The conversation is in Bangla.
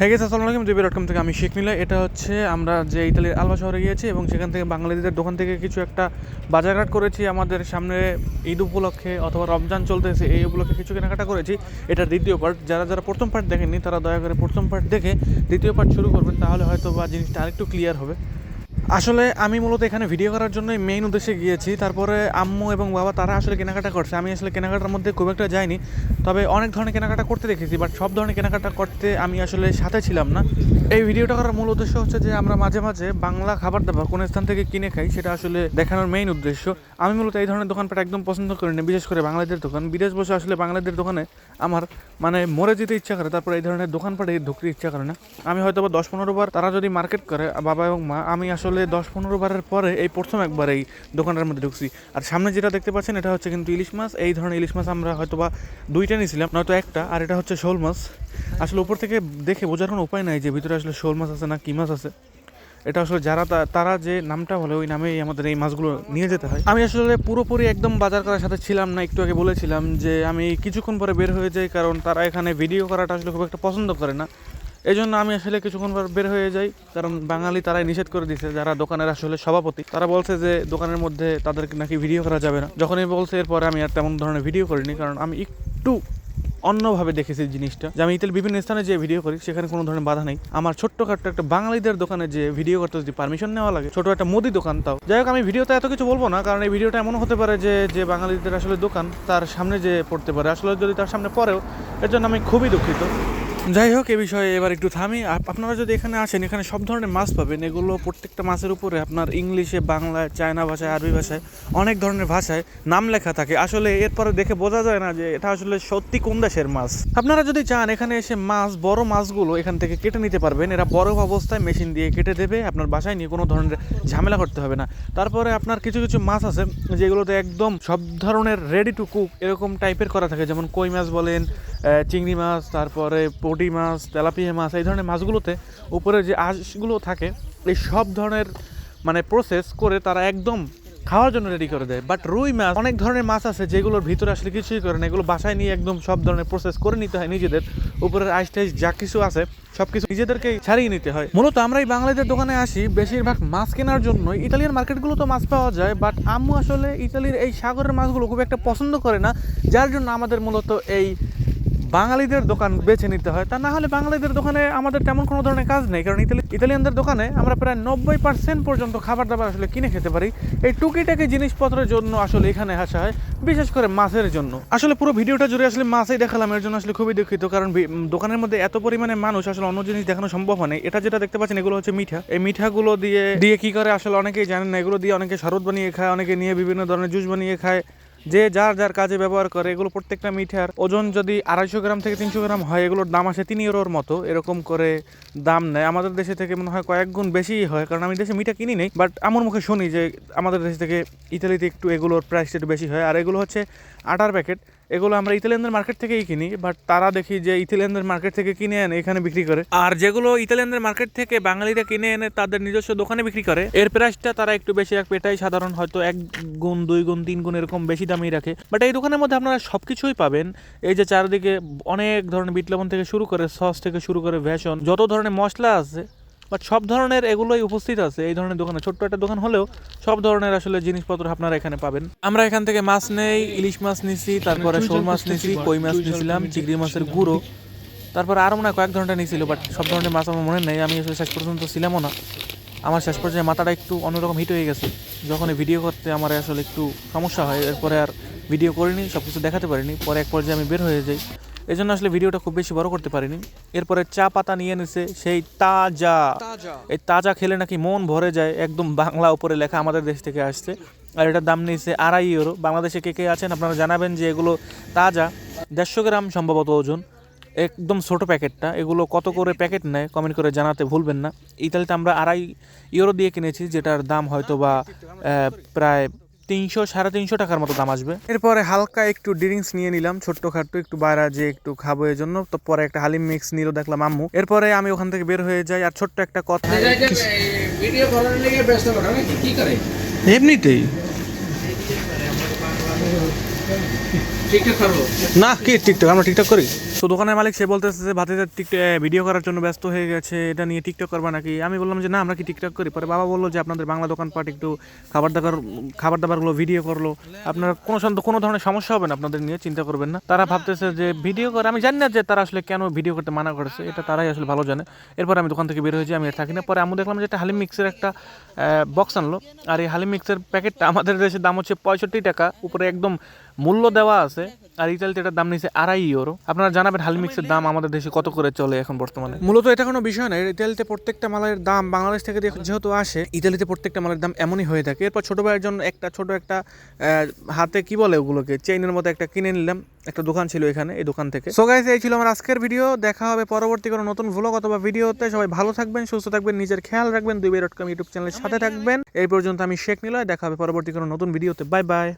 হ্যাঁ গেছে আসসালামু আলাইকুম জেবি ডট কম থেকে আমি শেখ নিলাম এটা হচ্ছে আমরা যে ইতালির আলবা শহরে গিয়েছি এবং সেখান থেকে বাঙালিদের দোকান থেকে কিছু একটা বাজারঘাট করেছি। আমাদের সামনে ঈদ উপলক্ষে অথবা রমজান চলতেছে, এই উপলক্ষে কিছু কেনাকাটা করেছি। এটা দ্বিতীয় পার্ট যারা যারা প্রথম পার্ট দেখেননি, তারা দয়া করে প্রথম পার্ট দেখে দ্বিতীয় পার্ট শুরু করবেন, তাহলে হয়তো বা জিনিসটা আরেকটু ক্লিয়ার হবে। আসলে আমি মূলত এখানে ভিডিও করার জন্য মেইন উদ্দেশ্যে গিয়েছি। তারপরে আম্মু এবং বাবা, তারা আসলে কেনাকাটা করছে। আমি আসলে কেনাকাটার মধ্যে খুব একটা যাইনি। তবে অনেক ধরনের কেনাকাটা করতে দেখেছি বাট সব ধরনের কেনাকাটা করতে আমি আসলে সাথে ছিলাম না। এই ভিডিওটা করার মূল উদ্দেশ্য হচ্ছে যে আমরা মাঝে মাঝে বাংলা খাবার দাবার কোন স্থান থেকে কিনে খাই, সেটা আসলে দেখানোর মেইন উদ্দেশ্য। আমি মূলত এই ধরনের দোকানপাট একদম পছন্দ করি না, বিশেষ করে বাংলাদেশের দোকান। বিদেশ বসে আসলে বাংলাদেশের দোকানে আমার মানে মরে যেতে ইচ্ছা করে, তারপর এই ধরনের দোকানপাটে ঢুকতে ইচ্ছা করে না। আমি হয়তো বা দশ পনেরো বার তারা যদি মার্কেট করে, বাবা এবং মা, আমি আসলে দশ পনেরো বারের পরে এই প্রথম একবার এই দোকানটার মধ্যে ঢুকছি। আর সামনে যেটা দেখতে পাচ্ছেন, এটা হচ্ছে কিন্তু ইলিশ মাছ। এই ধরনের ইলিশ মাছ আমরা হয়তো বা দুইটা নিয়েছিলাম, নয়তো একটা, আর এটা হচ্ছে শোল মাছ। আসলে উপর থেকে দেখে বোঝার কোনো উপায় নাই যে ভিতরে আসলে শোল মাছ আছে না কি মাছ আছে? এটা আসলে যারা তারা যে নামটা বলে, ওই নামেই আমাদের এই মাছগুলো নিয়ে যেতে হয়। আমি আসলে পুরোপুরি একদম বাজার করার সাথে ছিলাম না, একটু আগে বলেছিলাম যে আমি কিছুক্ষণ পরে বের হয়ে যাই, কারণ তারা এখানে ভিডিও করাটা আসলে খুব একটা পছন্দ করে না। এই জন্য আমি আসলে কিছুক্ষণ পর বের হয়ে যাই, কারণ বাঙালি তারাই নিষেধ করে দিছে, যারা দোকানের আসলে সভাপতি। তারা বলছে যে দোকানের মধ্যে তাদেরকে নাকি ভিডিও করা যাবে না। যখনই বলছে, এরপরে আমি আর তেমন ধরনের ভিডিও করিনি, কারণ আমি একটু অন্যভাবে দেখেছি জিনিসটা। যে আমি ইতালি বিভিন্ন স্থানে যে ভিডিও করি, সেখানে কোনো ধরনের বাধা নেই। আমার ছোট্টখাট্ট একটা বাঙালিদের দোকানে যে ভিডিও করতে যদি পারমিশন নেওয়া লাগে, ছোট একটা মুদি দোকান তাও। যাই হোক, আমি ভিডিওতে এত কিছু বলব না, কারণ এই ভিডিওটা এমন হতে পারে যে যে বাঙালিদের আসলে দোকান তার সামনে যে পড়তে পারে। আসলে যদি তার সামনে পড়েও, এর জন্য আমি খুবই দুঃখিত। যাই হোক, এ বিষয়ে এবার একটু থামি। আপনারা যদি এখানে আসেন, এখানে সব ধরনের মাছ পাবেন। এগুলো প্রত্যেকটা মাছের উপরে আপনার ইংলিশে, বাংলায়, চায়না ভাষায়, আরবি ভাষায় অনেক ধরনের ভাষায় নাম লেখা থাকে। আসলে এরপরে দেখে বোঝা যায় না যে এটা আসলে সত্যি কোন দেশের মাছ। আপনারা যদি চান, এখানে এসে মাছ, বড় মাছগুলো এখান থেকে কেটে নিতে পারবেন। এরা বড় অবস্থায় মেশিন দিয়ে কেটে দেবে। আপনার বাসায় নিয়ে কোনো ধরনের ঝামেলা করতে হবে না। তারপরে আপনার কিছু কিছু মাছ আছে যেগুলোতে একদম সব ধরনের রেডি টু কুক এরকম টাইপের করা থাকে। যেমন কই মাছ বলেন চিংড়ি মাছ, তারপরে পটি মাছ, তেলাপিয়া মাছ, এই ধরনের মাছগুলোতে উপরে যে আঁশগুলো থাকে, এই সব ধরনের মানে প্রসেস করে তারা একদম খাওয়ার জন্য রেডি করে দেয়। বাট রুই মাছ, অনেক ধরনের মাছ আছে যেগুলোর ভিতরে আসলে কিছুই করে না। এগুলো বাসায় নিয়ে একদম সব ধরনের প্রসেস করে নিতে হয় নিজেদের। উপরের আইস টাইস যা কিছু আছে সব কিছু নিজেদেরকেই ছাড়িয়ে নিতে হয়। মূলত আমরা এই বাঙালিদের দোকানে আসি, বেশিরভাগ মাছ কেনার জন্য ইতালিয়ান মার্কেটগুলো তো মাছ পাওয়া যায় বাট আম্মু আসলে ইতালির এই সাগরের মাছগুলো খুব একটা পছন্দ করে না। যার জন্য আমাদের মূলত এই বাঙালিদের দোকান বেছে নিতে হয়, তা না হলে বাঙালিদের দোকানে আমাদের তেমন কোনো ধরনের কাজ নেই। কারণ ইতালি ইতালিয়ানদের দোকানে আমরা প্রায় নব্বই পার্সেন্ট পর্যন্ত খাবার দাবার আসলে কিনে খেতে পারি। এই টুকিটাকি জিনিসপত্রের জন্য আসলে এখানে আসা হয়, বিশেষ করে মাছের জন্য। আসলে পুরো ভিডিওটা জুড়ে আসলে মাছই দেখালাম, এর জন্য আসলে খুবই দুঃখিত। কারণ দোকানের মধ্যে এত পরিমাণে মানুষ আসলে অন্য জিনিস দেখানো সম্ভব হয় এটা যেটা দেখতে পাচ্ছেন, এগুলো হচ্ছে মিঠা। এই মিঠাগুলো দিয়ে দিয়ে কি করে আসলে অনেকেই জানেন না, এগুলো দিয়ে অনেকে শরবত বানিয়ে খায়, অনেকে নিয়ে বিভিন্ন ধরনের জুস বানিয়ে খায়। যে যার যার কাজে ব্যবহার করে, এগুলো প্রত্যেকটা মিঠার ওজন যদি আড়াইশো গ্রাম থেকে তিনশো গ্রাম হয়, এগুলোর দাম আসে তিন ইউরোর মতো, এরকম করে দাম নেয়। আমাদের দেশে থেকে মনে হয় কয়েক গুণ বেশিই হয়, কারণ আমি দেশে মিঠা কিনি নেই বাট আমার মুখে শুনি যে আমাদের দেশ থেকে ইতালিতে একটু এগুলোর প্রাইসটা একটু বেশি হয়, আর এগুলো হচ্ছে আটার প্যাকেট এগুলো আমরা ইতালিয়ানদের মার্কেট থেকেই কিনি বাট তারা দেখি যে ইতালিয়ানদের মার্কেট থেকে কিনে এনে এখানে বিক্রি করে। আর যেগুলো ইতালিয়ানদের মার্কেট থেকে বাঙালিরা কিনে এনে তাদের নিজস্ব দোকানে বিক্রি করে, এর প্রাইসটা তারা একটু বেশি রাখবে এটাই সাধারণ, হয়তো এক গুণ, দুই গুণ, তিন গুণ এরকম বেশি দামেই রাখে। বাট এই দোকানের মধ্যে আপনারা সব কিছুই পাবেন। এই যে চারিদিকে অনেক ধরনের বিট লবণ থেকে শুরু করে, সস থেকে শুরু করে ভ্যাসন যত ধরনের মশলা আছে বাট সব ধরনের এগুলোই উপস্থিত আছে, এই ধরনের দোকানে। ছোট্ট একটা দোকান হলেও সব ধরনের আসলে জিনিসপত্র আপনারা এখানে পাবেন। আমরা এখান থেকে মাছ নেই, ইলিশ মাছ নিছি, তারপরে শোল মাছ নিছি, কই মাছ নিছিলাম, চিংড়ি মাছের গুঁড়ো। তারপর আরও হয় কয়েক ধরনের নিয়েছিল বাট সব ধরনের মাছ আমার মনে নেই, আমি আসলে শেষ পর্যন্ত ছিলামও না। আমার শেষ পর্যায়ে মাথাটা একটু অন্যরকম হিট হয়ে গেছে। যখন ভিডিও করতে আমার আসলে একটু সমস্যা হয়, এরপরে আর ভিডিও করিনি সব কিছু দেখাতে পারিনি। পরে এক পর্যায়ে আমি বের হয়ে যাই। এই জন্য আসলে ভিডিওটা খুব বেশি বড় করতে পারিনি। এরপরে চা পাতা নিয়ে নিছে সেই তাজা। এই তাজা খেলে নাকি মন ভরে যায় একদম বাংলা উপরে লেখা আমাদের দেশ থেকে আসছে। আর এটার দাম নিয়েছে আড়াই ইউরো বাংলাদেশে কে কে আছেন আপনারা জানাবেন যে এগুলো তাজা। দেড়শো গ্রাম সম্ভবত ওজন। একদম ছোট প্যাকেটটা। এগুলো কত করে প্যাকেট নেয় কমেন্ট করে জানাতে ভুলবেন না। ইতালিতে আমরা আড়াই ইউরো দিয়ে কিনেছি যেটার দাম হয়তো বা প্রায় তিনশো সাড়ে তিনশো টাকার মতো দাম আসবে। এরপরে হালকা একটু ড্রিঙ্কস নিয়ে নিলাম ছোট্ট খাট্টু একটু বাইরে যে একটু খাব এর জন্য তো পরে একটা হালিম মিক্স নিল দেখলাম আম্মু। এরপরে আমি ওখান থেকে বের হয়ে যাই আর ছোট্ট একটা কথা ভিডিও করার লেগে ব্যস্ত করা নাকি? কি করে? এমনিতেই। না কি টিকটক আমরা টিকটক করি? তো দোকানের মালিক সে বলতেছে যে ভাতিজা টিকটক ভিডিও করার জন্য ব্যস্ত হয়ে গেছে এটা নিয়ে টিকটক করবা নাকি? আমি বললাম যে না আমরা কি টিকটক করি? পরে বাবা বলল যে আপনাদের বাংলা দোকানপাট একটু খাবার দাবার খাবার দাবারগুলো ভিডিও করল। আপনার কোনো সন্ত- কোনো ধরনের সমস্যা হবে না আপনাদের নিয়ে চিন্তা করবেন না। তারা ভাবতেছে যে ভিডিও করে আমি জানি না যে তারা আসলে কেন ভিডিও করতে মানা করেছে এটা তারাই আসলে ভালো জানে। এরপর আমি দোকান থেকে বের হয়েছি আমি আর থাকি না। পরে আমি দেখলাম যে একটা হালিম মিক্সের একটা বক্স আনলো। আর এই হালিম মিক্সের প্যাকেটটা আমাদের দেশে দাম হচ্ছে পঁয়ষট্টি টাকা। উপরে একদম মূল্য দেওয়া আছে। আর ইতালিতে এটার দাম নিচ্ছে আড়াই ইউরো আপনারা জানাবেন হালিম মিক্সের দাম আমাদের দেশে কত করে চলে এখন বর্তমানে। মূলত এটা কোনো বিষয় নয় ইতালিতে প্রত্যেকটা মালের দাম বাংলাদেশ থেকে যেহেতু আসে, ইতালিতে প্রত্যেকটা মালের দাম এমনই হয়ে থাকে। এরপর ছোট ভাইয়ের জন্য একটা ছোট একটা হাতে কি বলে ওগুলোকে চেইনের মতো একটা কিনে নিলাম। একটা দোকান ছিল এখানে, এই দোকান থেকে। সো গাইস এই ছিল আমার আজকের ভিডিও দেখা হবে পরবর্তী কোনো নতুন ভ্লগ অথবা ভিডিওতে সবাই ভালো থাকবেন, সুস্থ থাকবেন, নিজের খেয়াল রাখবেন। দুই ডট কম ইউটিউব চ্যানেলের সাথে থাকবেন। এই পর্যন্ত আমি শেখ নিলয়, দেখা হবে পরবর্তী কোনো নতুন ভিডিওতে বাই বাই